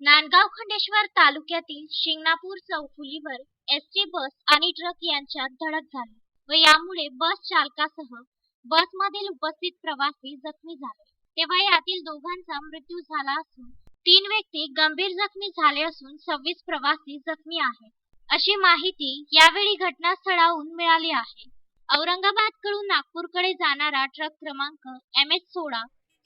नांदगाव खंडेश्वर तालुक्यातील Shingnapur चौफुलीवर ST bus आणि truck यांच्यात धडक झाली व यामुळे बस चालकासह बसमधील उपस्थित प्रवासी जखमी झाले. तेव्हा यातील दोघांचा मृत्यू झाला असून तीन व्यक्ती गंभीर जखमी झाले असून सव्वीस प्रवासी जखमी आहेत. अशी माहिती यावेळी घटनास्थळाहून मिळाली आहे. औरंगाबादकडून नागपूरकडे जाणारा ट्रक क्रमांक एम एच सोळा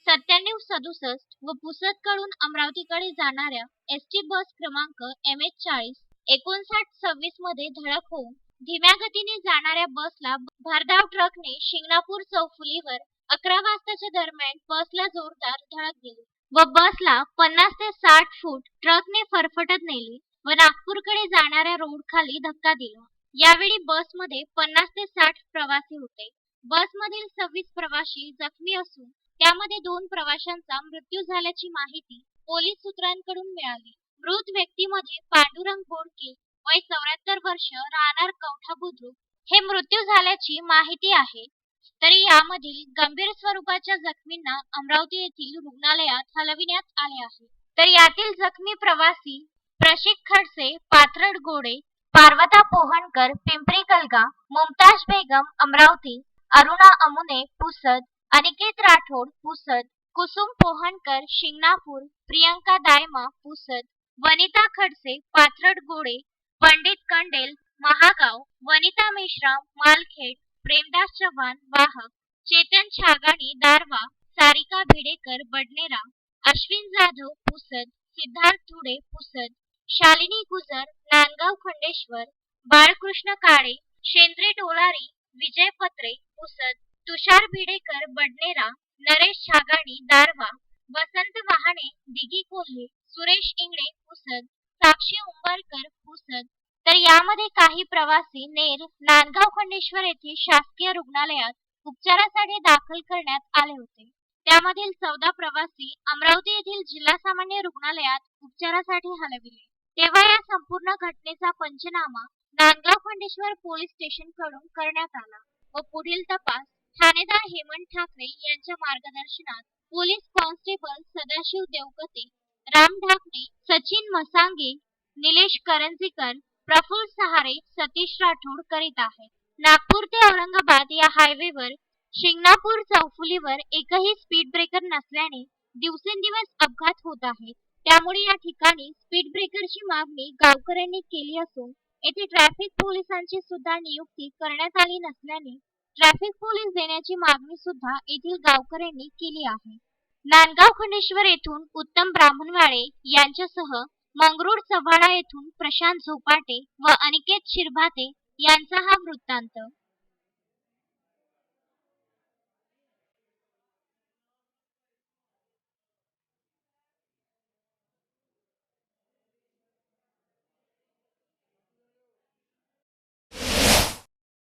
सत्त्याण्णव सदुसष्ट व पुसदकडून अमरावतीकडे जाणाऱ्या एस टी बस क्रमांक एम एच चाळीस एकोणसाठ सव्वीसमध्ये धडक होऊन धीम्या गतीने जाणाऱ्या बसला भरधाव ट्रकने शिंगणापूर चौफुलीवर अकरा वाजताच्या दरम्यान बसला जोरदार धडक दिली व बसला पन्नास ते साठ फूट ट्रकने फरफटत नेली व नागपूरकडे जाणाऱ्या रोड खाली धक्का दिला. यावेळी बसमध्ये पन्नास ते साठ प्रवासी होते. बसमधील सव्वीस प्रवासी जखमी असून त्यामध्ये दोन प्रवाशांचा मृत्यू झाल्याची माहिती पोलीस सूत्रांकडून मिळाली. मृत व्यक्तीमध्ये पांडुरंग बोडके वय चौऱ्याहत्तर वर्ष राहणार कवठा बुद्रुक हे मृत्यू झाल्याची माहिती आहे. तरी यामधील गंभीर स्वरूपाच्या जखमींना अमरावती येथील रुग्णालयात हलविण्यात आले आहे. तर यातील जखमी प्रवासी प्रशिक खडसे पाथरड गोडे पार्वता पोहणकर पिंपरी कलगा मुमताज बेगम अमरावती अरुणा अमुने पुसद अनिकेत राठोड पुसद कुसुम पोहनकर शिंगणापूर प्रियंका दायमा पुसद वनिता खडसे पाथरड गोडे पंडित कंडेल महागाव वनिता मेश्राम मालखेड प्रेमदास चव्हाण वाहक चेतन छागाणी दारवा सारिका भिडेकर बडनेरा अश्विन जाधव पुसद सिद्धार्थ धुडे पुसद शालिनी गुजर नांदगाव खंडेश्वर बाळकृष्ण काळे शेंद्रे टोलारी विजय पत्रे पुसद तुषार भिडेकर बडनेरा नरेश छागाणी दारवा वसंत वहाणे दिगी कोल्हे सुरेश इंगळे पुसद साक्षी उंबारकर पुसद. तर यामध्ये काही प्रवासी नेर नांदगाव खंडेश्वर येथील शासकीय रुग्णालयात उपचारासाठी दाखल करण्यात आले होते. त्यामधील चौदा प्रवासी अमरावती येथील जिल्हा सामान्य रुग्णालयात उपचारासाठी हलविले. तेव्हा या संपूर्ण घटनेचा पंचनामा नांदगाव खंडेश्वर पोलीस स्टेशनकडून करण्यात आला व पुढील तपास ठाणेदार हेमंत ठाकरे यांच्या मार्गदर्शनात पोलीस कॉन्स्टेबल सदाशिव देवकते राम ढाकणे सचिन मसांगे निलेश करंजीकर प्रफुल्ल सहारे सतीश राठोड करीत आहेत. नागपूर ते औरंगाबाद या हायवेवर शिंगणापूर चौफुलीवर एकही स्पीड ब्रेकर नसल्याने दिवसेंदिवस अपघात होत आहेत त्यामुळे या ठिकाणी स्पीड ब्रेकरची मागणी गावकऱ्यांनी केली असून येथे ट्रॅफिक पोलिसांची सुद्धा नियुक्ती करण्यात आली नसल्याने ट्रॅफिक पोलीस देण्याची मागणी सुद्धा येथील गावकऱ्यांनी केली आहे. नांदगाव खंडेश्वर येथून उत्तम ब्राह्मणवाडे यांच्यासह मंगरूळ चव्हाणा येथून प्रशांत झोपाटे व अनिकेत शिरभाते यांचा हा वृत्तांत.